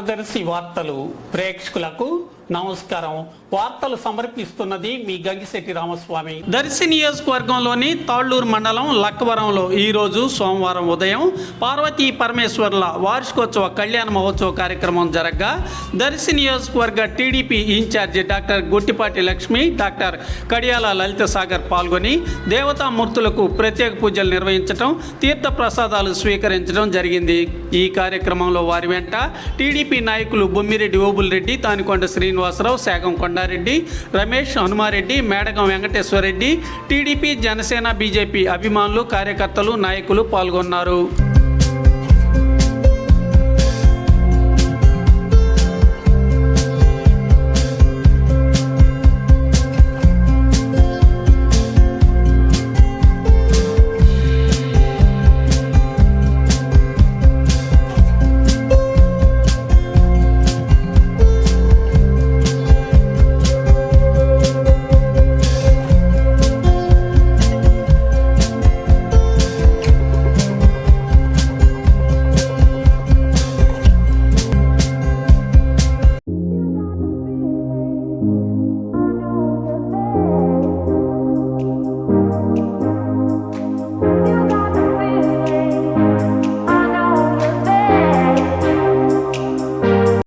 మన దర్శి వార్తలు ప్రేక్షకులకు నమస్కారం. వార్తలు సమర్పిస్తున్నది మీ గంగిశెట్టి రామస్వామి. దర్శి నియోజకవర్గంలోని తాళ్ళూరు మండలం లక్కవరంలో ఈరోజు సోమవారం ఉదయం పార్వతీ పరమేశ్వర్ల వార్షికోత్సవ కళ్యాణ మహోత్సవ కార్యక్రమం జరగగా. దర్శి నియోజకవర్గ TDP in-charge doctor Guttipati Lakshmi doctor Kadiyala Lalitha Sagar పాల్గొని దేవతామూర్తులకు ప్రత్యేక పూజలు నిర్వహించడం తీర్థ ప్రసాదాలు స్వీకరించడం జరిగింది. ఈ కార్యక్రమంలో వారి వెంట టీడీపీ నాయకులు బొమ్మిరెడ్డి ఓబుల్ రెడ్డి తానికొండ శ్రీనివాసరావు శాగం కొండారెడ్డి రమేష్ హనుమారెడ్డి మేడగం వెంకటేశ్వరరెడ్డి టీడీపీ జనసేన బీజేపీ అభిమానులు కార్యకర్తలు నాయకులు పాల్గొన్నారు.